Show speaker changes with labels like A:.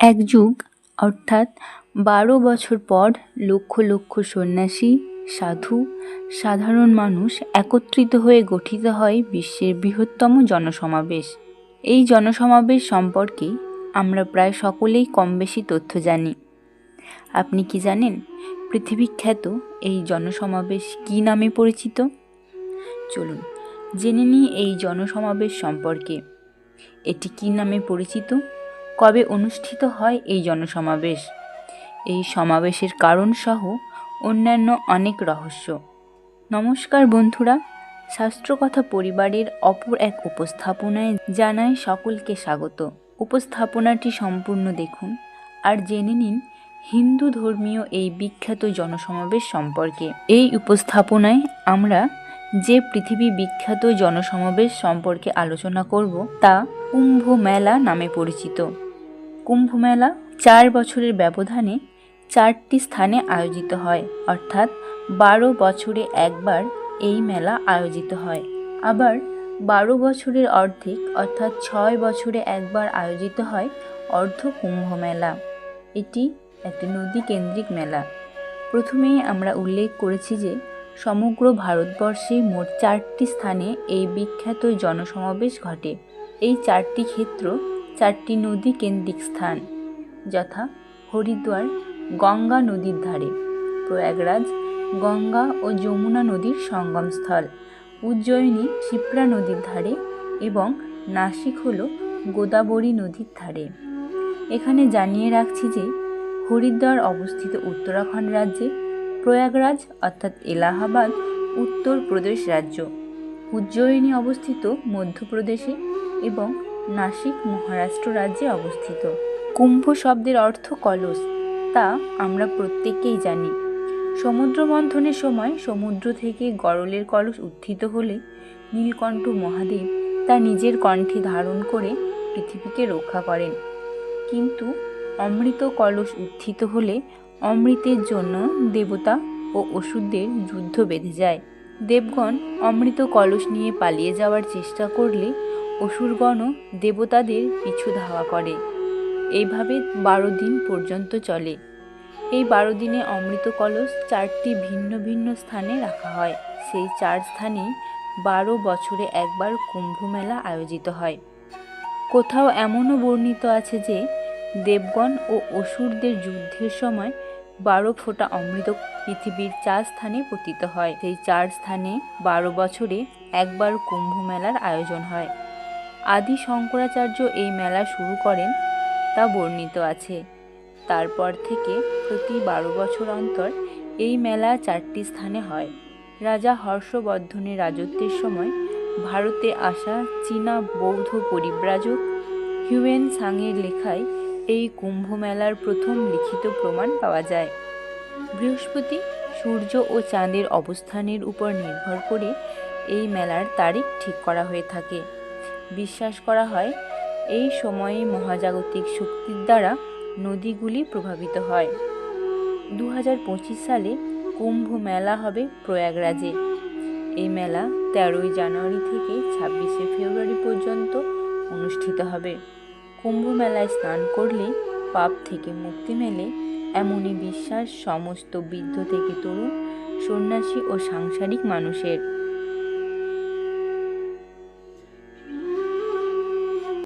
A: এক যুগ, অর্থাৎ বারো বছর পর লক্ষ লক্ষ সন্ন্যাসী, সাধু, সাধারণ মানুষ একত্রিত হয়ে গঠিত হয় বিশ্বের বৃহত্তম জনসমাবেশ। এই জনসমাবেশ সম্পর্কে আমরা প্রায় সকলেই কম বেশি তথ্য জানি। আপনি কি জানেন পৃথিবীখ্যাত এই জনসমাবেশ কী নামে পরিচিত? চলুন জেনে নিই এই জনসমাবেশ সম্পর্কে। এটি কী নামে পরিচিত? কবে অনুষ্ঠিত হয় এই জনসমাবেশ? এই সমাবেশের কারণ সহ অন্যান্য অনেক রহস্য। নমস্কার বন্ধুরা, শাস্ত্রকথা পরিবারের অপর এক উপস্থাপনায় জানায় সকলকে স্বাগত। উপস্থাপনাটি সম্পূর্ণ দেখুন আর জেনে নিন হিন্দু ধর্মীয় এই বিখ্যাত জনসমাবেশ সম্পর্কে। এই উপস্থাপনায় আমরা যে পৃথিবী বিখ্যাত জনসমাবেশ সম্পর্কে আলোচনা করব তা কুম্ভ মেলা নামে পরিচিত। কুম্ভ মেলা চার বছরের ব্যবধানে চারটি স্থানে আয়োজিত হয়, অর্থাৎ বারো বছরে একবার এই মেলা আয়োজিত হয়। আবার বারো বছরের অর্ধেক, অর্থাৎ ছয় বছরে একবার আয়োজিত হয় অর্ধ কুম্ভ মেলা এটি একটি নদী কেন্দ্রিক মেলা। প্রথমেই আমরা উল্লেখ করেছি যে সমগ্র ভারতবর্ষে মোট চারটি স্থানে এই বিখ্যাত জনসমাবেশ ঘটে। এই চারটি ক্ষেত্র চারটি নদী কেন্দ্রিক স্থান, যথা হরিদ্বার, গঙ্গা নদীর ধারে। প্রয়াগরাজ, গঙ্গা ও যমুনা নদীর সঙ্গমস্থল। উজ্জয়িনী ক্ষিপ্রা নদীর ধারে এবং নাসিক হল গোদাবরী নদীর ধারে। এখানে জানিয়ে রাখছি যে, হরিদ্বার অবস্থিত উত্তরাখণ্ড রাজ্যে প্রয়াগরাজ অর্থাৎ এলাহাবাদ উত্তরপ্রদেশ রাজ্য। উজ্জয়িনী অবস্থিত মধ্যপ্রদেশে এবং নাসিক মহারাষ্ট্র রাজ্যে অবস্থিত। কুম্ভ শব্দের অর্থ কলস, তা আমরা প্রত্যেকেই জানি। সমুদ্র মন্থনের সময় সমুদ্র থেকে গরলের কলস উত্থিত হলে নীলকণ্ঠ মহাদেব তা নিজের কণ্ঠে ধারণ করে পৃথিবীকে রক্ষা করেন। কিন্তু অমৃত কলস উত্থিত হলে অমৃতের জন্য দেবতা ও অসুরদের যুদ্ধ বেঁধে যায়। দেবগণ অমৃত কলস নিয়ে পালিয়ে যাওয়ার চেষ্টা করলে অসুরগণও দেবতাদের পিছু ধাওয়া করে। এইভাবে বারো দিন পর্যন্ত চলে। এই বারো দিনে অমৃত কলস চারটি ভিন্ন ভিন্ন স্থানে রাখা হয়। সেই চার স্থানে বারো বছরে একবার কুম্ভ মেলা আয়োজিত হয়। কোথাও এমনও বর্ণিত আছে যে, দেবগণ ও অসুরদের যুদ্ধের সময় বারো ফোঁটা অমৃত পৃথিবীর চার স্থানে পতিত হয়। সেই চার স্থানে বারো বছরে একবার কুম্ভ মেলার আয়োজন হয়। আদি শঙ্করাচার্য এই মেলা শুরু করেন, তা বর্ণিত আছে। তারপর থেকে প্রতি বারো বছর অন্তর এই মেলা চারটি স্থানে হয়। রাজা হর্ষবর্ধনের রাজত্বের সময় ভারতে আসা চীনা বৌদ্ধ পরিব্রাজক হিউয়েন সাংয়ের লেখায় এই কুম্ভ মেলার প্রথম লিখিত প্রমাণ পাওয়া যায়। বৃহস্পতি সূর্য ও চাঁদের অবস্থানের উপর নির্ভর করে এই মেলার তারিখ ঠিক করা হয়ে থাকে। বিশ্বাস করা হয়, এই সময়ে মহাজাগতিক শক্তির দ্বারা নদীগুলি প্রভাবিত হয়। দু হাজার পঁচিশ সালে কুম্ভ মেলা হবে প্রয়াগরাজে। এই মেলা তেরোই জানুয়ারি থেকে ছাব্বিশে ফেব্রুয়ারি পর্যন্ত অনুষ্ঠিত হবে। কুম্ভ মেলায় স্নান করলে পাপ থেকে মুক্তি মেলে এমনই বিশ্বাস সমস্ত বৃদ্ধ থেকে তরুণ, সন্ন্যাসী ও সাংসারিক মানুষের।